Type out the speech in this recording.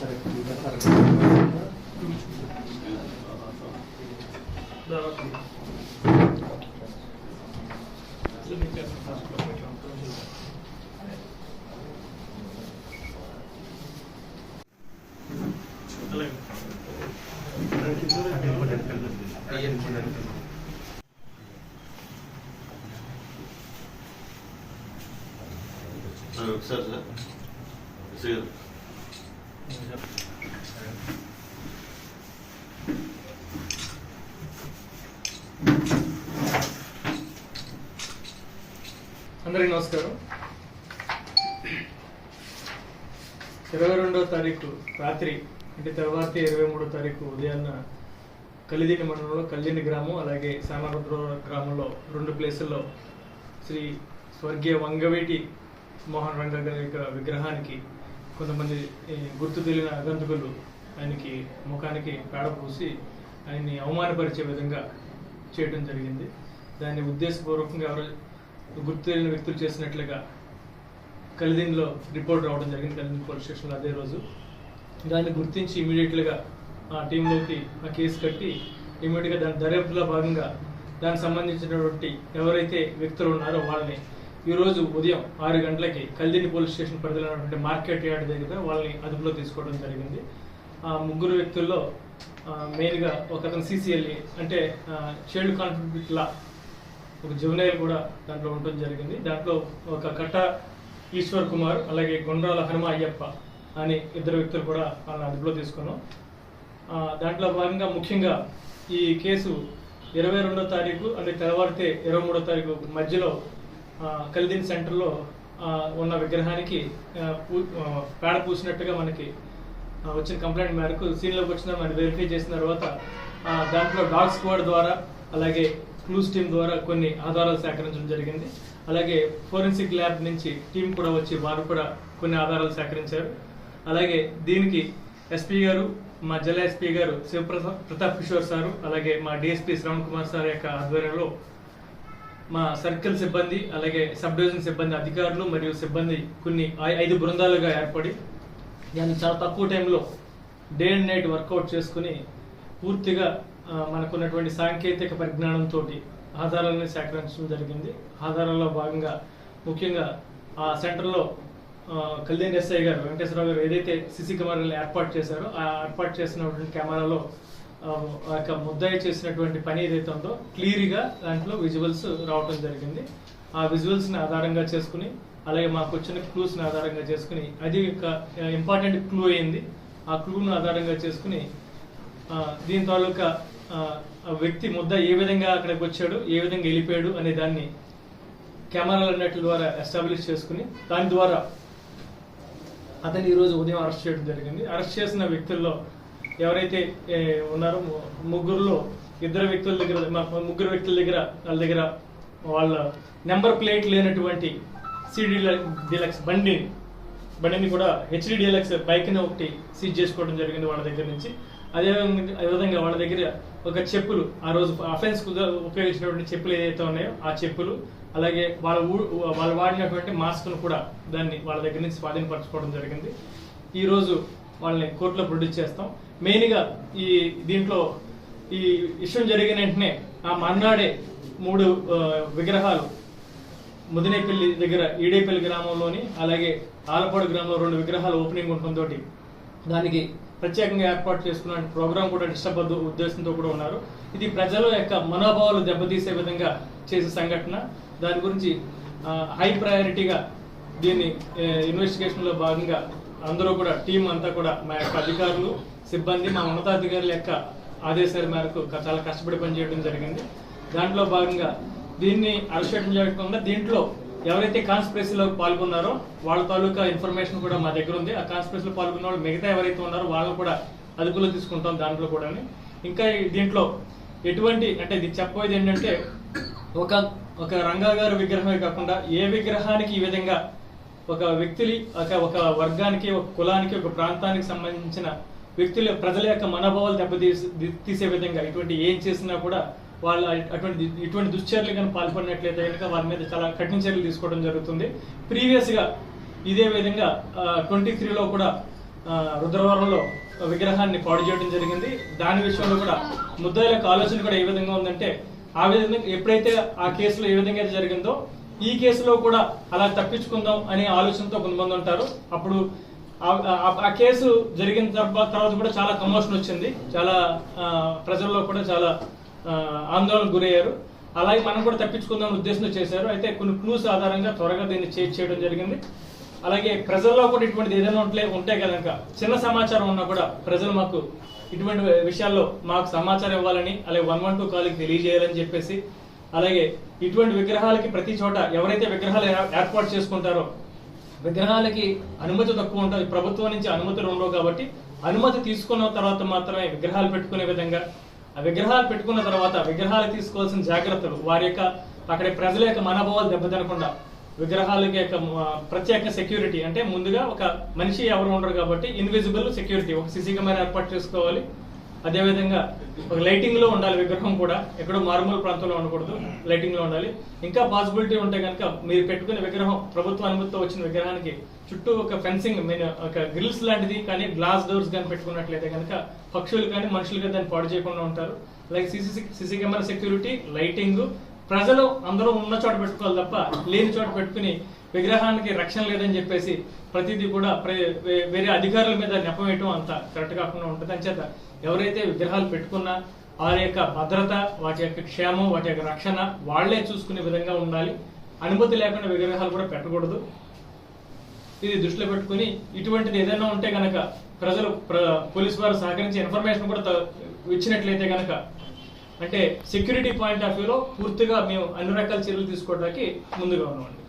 Sir, sir. Sir. అందరికీ నమస్కారం. ఇరవై రెండవ తారీఖు రాత్రి అంటే తర్వాత ఇరవై మూడో తారీఖు ఉదయాన్న కలిదిని మండలంలో కలిదిని గ్రామం అలాగే సానారుద్ర గ్రామంలో రెండు ప్లేసుల్లో శ్రీ స్వర్గీయ వంగవేటి మోహన్ రంగ గారి యొక్క విగ్రహానికి కొంతమంది ఈ, గుర్తు తెలియని అగంతకులు ఆయనకి ముఖానికి పేడ పూసి ఆయన్ని అవమానపరిచే విధంగా చేయడం జరిగింది. దాన్ని ఉద్దేశపూర్వకంగా ఎవరు గుర్తు తెలియని వ్యక్తులు చేసినట్లుగా కలిదిన్లో రిపోర్ట్ రావడం జరిగింది కలిదిన్ పోలీస్ స్టేషన్లో అదే రోజు. దాన్ని గుర్తించి ఇమీడియట్లుగా ఆ టీంలోకి ఆ కేసు కట్టి ఇమీడియట్గా దాని దర్యాప్తులో భాగంగా దానికి సంబంధించినటువంటి ఎవరైతే వ్యక్తులు ఉన్నారో వాళ్ళని ఈరోజు ఉదయం ఆరు గంటలకి కల్దిని పోలీస్ స్టేషన్ పరిధిలో ఉన్నటువంటి మార్కెట్ యార్డ్ దగ్గర వాళ్ళని అదుపులో తీసుకోవడం జరిగింది. ఆ ముగ్గురు వ్యక్తుల్లో మెయిన్గా ఒక అతను అంటే చైల్డ్ కాన్ఫ్లిక్ట్ లా ఒక జువనైల్ కూడా దాంట్లో ఉండడం జరిగింది. దాంట్లో ఒక కట్ట ఈశ్వర్ కుమార్ అలాగే గుండ్రాల హనుమ అయ్యప్ప అని ఇద్దరు వ్యక్తులు కూడా వాళ్ళని అదుపులో తీసుకున్నాం. దాంట్లో భాగంగా ముఖ్యంగా ఈ కేసు ఇరవై రెండో తారీఖు అంటే తెల్లవారితే ఇరవై మూడో తారీఖు మధ్యలో కలిదిన్ సెంటర్లో ఉన్న విగ్రహానికి పూ- పేడ పూసినట్టుగా మనకి వచ్చిన కంప్లైంట్ మేరకు సీన్లోకి వచ్చిన మనం వెరిఫై చేసిన తర్వాత దాంట్లో డాగ్ స్క్వాడ్ ద్వారా అలాగే క్లూస్ టీమ్ ద్వారా కొన్ని ఆధారాలు సేకరించడం జరిగింది. అలాగే ఫోరెన్సిక్ ల్యాబ్ నుంచి టీం కూడా వచ్చి వారు కూడా కొన్ని ఆధారాలు సేకరించారు. అలాగే దీనికి ఎస్పీ గారు మా జిల్లా ఎస్పీ గారు శివప్రసాద్ ప్రతాప్ కిషోర్ సారు అలాగే మా డిఎస్పీ శ్రవణ్ కుమార్ సార్ యొక్క ఆధ్వర్యంలో మా సర్కిల్ సిబ్బంది అలాగే సబ్ డివిజన్ సిబ్బంది అధికారులు మరియు సిబ్బంది కొన్ని ఐ- ఐదు బృందాలుగా ఏర్పడి దాన్ని చాలా తక్కువ టైంలో డే అండ్ నైట్ వర్కౌట్ చేసుకుని పూర్తిగా మనకున్నటువంటి సాంకేతిక పరిజ్ఞానంతో ఆధారాలను సేకరించడం జరిగింది. ఆధారాల్లో భాగంగా ముఖ్యంగా ఆ సెంటర్లో కళ్యాణ్ ఎస్ఐ గారు వెంకటేశ్వరరావు గారు ఏదైతే సిసి కెమెరాలు ఏర్పాటు చేశారో ఆ ఏర్పాటు చేసినటువంటి కెమెరాలో యొక్క ముద్దాయి చేసినటువంటి పని ఏదైతే ఉందో క్లియర్గా దాంట్లో విజువల్స్ రావటం జరిగింది. ఆ విజువల్స్ని ఆధారంగా చేసుకుని అలాగే మాకు వచ్చిన క్లూస్ని ఆధారంగా చేసుకుని అది ఒక ఇంపార్టెంట్ క్లూ అయింది. ఆ క్లూను ఆధారంగా చేసుకుని దీని తాలూకా వ్యక్తి ముద్ద ఏ విధంగా అక్కడికి వచ్చాడు ఏ విధంగా వెళ్ళిపోయాడు అనే దాన్ని కెమెరాలు అన్నట్ల ద్వారా ఎస్టాబ్లిష్ చేసుకుని దాని ద్వారా అతన్ని ఈరోజు ఉదయం అరెస్ట్ చేయడం జరిగింది. అరెస్ట్ చేసిన వ్యక్తుల్లో ఎవరైతే ఉన్నారో ముగ్గురులో ఇద్దరు వ్యక్తుల దగ్గర ముగ్గురు వ్యక్తుల దగ్గర వాళ్ళ దగ్గర వాళ్ళ నెంబర్ ప్లేట్ లేనటువంటి సిడి డిలక్స్ బండి బండిని కూడా హెచ్డి డీలక్స్ బైక్ని ఒకటి సీజ్ చేసుకోవడం జరిగింది వాళ్ళ దగ్గర నుంచి. అదే విధంగా- అదే విధంగా వాళ్ళ దగ్గర ఒక చెప్పులు ఆ రోజు అఫెన్స్ ఉపయోగించినటువంటి చెప్పులు ఏదైతే ఉన్నాయో ఆ చెప్పులు అలాగే వాళ్ళ ఊ- వాళ్ళు వాడినటువంటి మాస్క్ను కూడా దాన్ని వాళ్ళ దగ్గర నుంచి స్వాధీనపరచుకోవడం జరిగింది. ఈరోజు వాళ్ళని కోర్టులో ప్రొడ్యూస్ చేస్తాం. మెయిన్గా ఈ దీంట్లో ఈ విషయం జరిగిన వెంటనే ఆ మర్నాడే మూడు విగ్రహాలు ముదినేపల్లి దగ్గర ఈడేపల్లి గ్రామంలోని అలాగే ఆలపాడు గ్రామంలో రెండు విగ్రహాలు ఓపెనింగ్ ఉండటంతో దానికి ప్రత్యేకంగా ఏర్పాటు చేసుకున్న ప్రోగ్రాం కూడా డిస్టర్బ్ అవ్వద్దు ఉద్దేశంతో కూడా ఉన్నారు. ఇది ప్రజల యొక్క మనోభావాలు దెబ్బతీసే విధంగా చేసే సంఘటన. దాని గురించి హై ప్రయారిటీగా దీన్ని ఇన్వెస్టిగేషన్లో భాగంగా అందరూ కూడా టీం అంతా కూడా మా యొక్క అధికారులు సిబ్బంది మా ఉన్నతాధికారుల యొక్క ఆదేశాల మేరకు చాలా కష్టపడి పనిచేయడం జరిగింది. దాంట్లో భాగంగా దీన్ని అరెస్ట్ చేయడం జరగకుండా దీంట్లో ఎవరైతే కాన్స్పిరసీలో పాల్గొన్నారో వాళ్ళ తాలూకా ఇన్ఫర్మేషన్ కూడా మా దగ్గర ఉంది. ఆ కాన్స్పిరసీలో పాల్గొన్న వాళ్ళు మిగతా ఎవరైతే ఉన్నారో వాళ్ళని కూడా అదుపులో తీసుకుంటాం దాంట్లో కూడా ఇంకా దీంట్లో ఎటువంటి అంటే ఇది చెప్పబోయేది ఏంటంటే ఒక ఒక రంగా గారి విగ్రహమే కాకుండా ఏ విగ్రహానికి ఈ విధంగా ఒక వ్యక్తులు ఒక ఒక వర్గానికి ఒక కులానికి ఒక ప్రాంతానికి సంబంధించిన వ్యక్తుల ప్రజల యొక్క మనోభావాలు దెబ్బతీసి తీసే విధంగా ఇటువంటి ఏం చేసినా కూడా వాళ్ళ అటువంటి ఇటువంటి దుశ్చర్యలు కానీ పాల్పడినట్లయితే కనుక వాళ్ళ మీద చాలా కఠిన చర్యలు తీసుకోవడం జరుగుతుంది. ప్రీవియస్గా ఇదే విధంగా ట్వంటీ త్రీలో కూడా రుద్రవరంలో విగ్రహాన్ని పాడు చేయడం జరిగింది. దాని విషయంలో కూడా ముద్దాయిల యొక్క ఆలోచన కూడా ఏ విధంగా ఉందంటే ఆ విధంగా ఎప్పుడైతే ఆ కేసులో ఏ విధంగా అయితే జరిగిందో ఈ కేసులో కూడా అలా తప్పించుకుందాం అనే ఆలోచనతో కొంతమంది ఉంటారు. అప్పుడు ఆ- కేసు జరిగిన తర్వాత కూడా చాలా కమోషన్ వచ్చింది. చాలా ప్రజల్లో కూడా చాలా ఆందోళనకు గురయ్యారు. అలాగే మనం కూడా తప్పించుకుందాం ఉద్దేశంతో చేశారు. అయితే కొన్ని క్లూస్ ఆధారంగా త్వరగా దీన్ని చేజ్ చేయడం జరిగింది. అలాగే ప్రజల్లో కూడా ఇటువంటిది ఏదైనా ఉంటే ఉంటే కనుక చిన్న సమాచారం ఉన్నా కూడా ప్రజలు మాకు ఇటువంటి విషయాల్లో మాకు సమాచారం ఇవ్వాలని అలాగే వన్ వన్ టూ కాల్కి తెలియజేయాలని చెప్పేసి అలాగే ఇటువంటి విగ్రహాలకి ప్రతి చోట ఎవరైతే విగ్రహాలు ఏర్పాటు చేసుకుంటారో విగ్రహాలకి అనుమతి తక్కువ ఉంటుంది. ప్రభుత్వం నుంచి అనుమతులు ఉండవు కాబట్టి అనుమతి తీసుకున్న తర్వాత మాత్రమే విగ్రహాలు పెట్టుకునే విధంగా ఆ విగ్రహాలు పెట్టుకున్న తర్వాత విగ్రహాలు తీసుకోవాల్సిన జాగ్రత్తలు వారి యొక్క అక్కడ ప్రజల యొక్క మనోభావాలు దెబ్బతినకుండా విగ్రహాలకి యొక్క ప్రత్యేక సెక్యూరిటీ అంటే ముందుగా ఒక మనిషి ఎవరు ఉండరు కాబట్టి ఇన్విజిబుల్ సెక్యూరిటీ ఒక సిసి కెమెరా ఏర్పాటు చేసుకోవాలి. అదేవిధంగా ఒక లైటింగ్లో ఉండాలి విగ్రహం కూడా ఎక్కడో మారుమూల ప్రాంతంలో ఉండకూడదు లైటింగ్లో ఉండాలి. ఇంకా పాసిబిలిటీ ఉంటే కనుక మీరు పెట్టుకునే విగ్రహం ప్రభుత్వ అనుమతితో వచ్చిన విగ్రహానికి చుట్టూ ఒక ఫెన్సింగ్ మీన్ ఒక గ్రిల్స్ లాంటిది కానీ గ్లాస్ డోర్స్ కానీ పెట్టుకున్నట్లయితే కనుక పక్షులు కానీ మనుషులు కానీ దాన్ని పాడు చేయకుండా ఉంటారు. Like CC CC camera security lighting ప్రజలు అందరూ ఉన్న చోట పెట్టుకోవాలి తప్ప లేని చోట పెట్టుకుని విగ్రహానికి రక్షణ లేదని చెప్పేసి ప్రతిదీ కూడా ప్ర- వే- వేరే అధికారుల మీద నెపం వేయటం అంత కరెక్ట్ కాకుండా ఉంటుంది. అని చేత ఎవరైతే విగ్రహాలు పెట్టుకున్నా వారి యొక్క భద్రత వాటి యొక్క క్షేమం వాటి యొక్క రక్షణ వాళ్ళే చూసుకునే విధంగా ఉండాలి. అనుమతి లేకుండా విగ్రహాలు కూడా పెట్టకూడదు. ఇది దృష్టిలో పెట్టుకుని ఇటువంటిది ఏదైనా ఉంటే కనుక ప్రజలు ప్ర- పోలీస్ వారు సహకరించి ఇన్ఫర్మేషన్ కూడా ఇచ్చినట్లయితే కనుక అంటే సెక్యూరిటీ పాయింట్ ఆఫ్ వ్యూలో పూర్తిగా మేము అన్ని రకాల చర్యలు తీసుకోవడానికి ముందుగా ఉన్నామండి.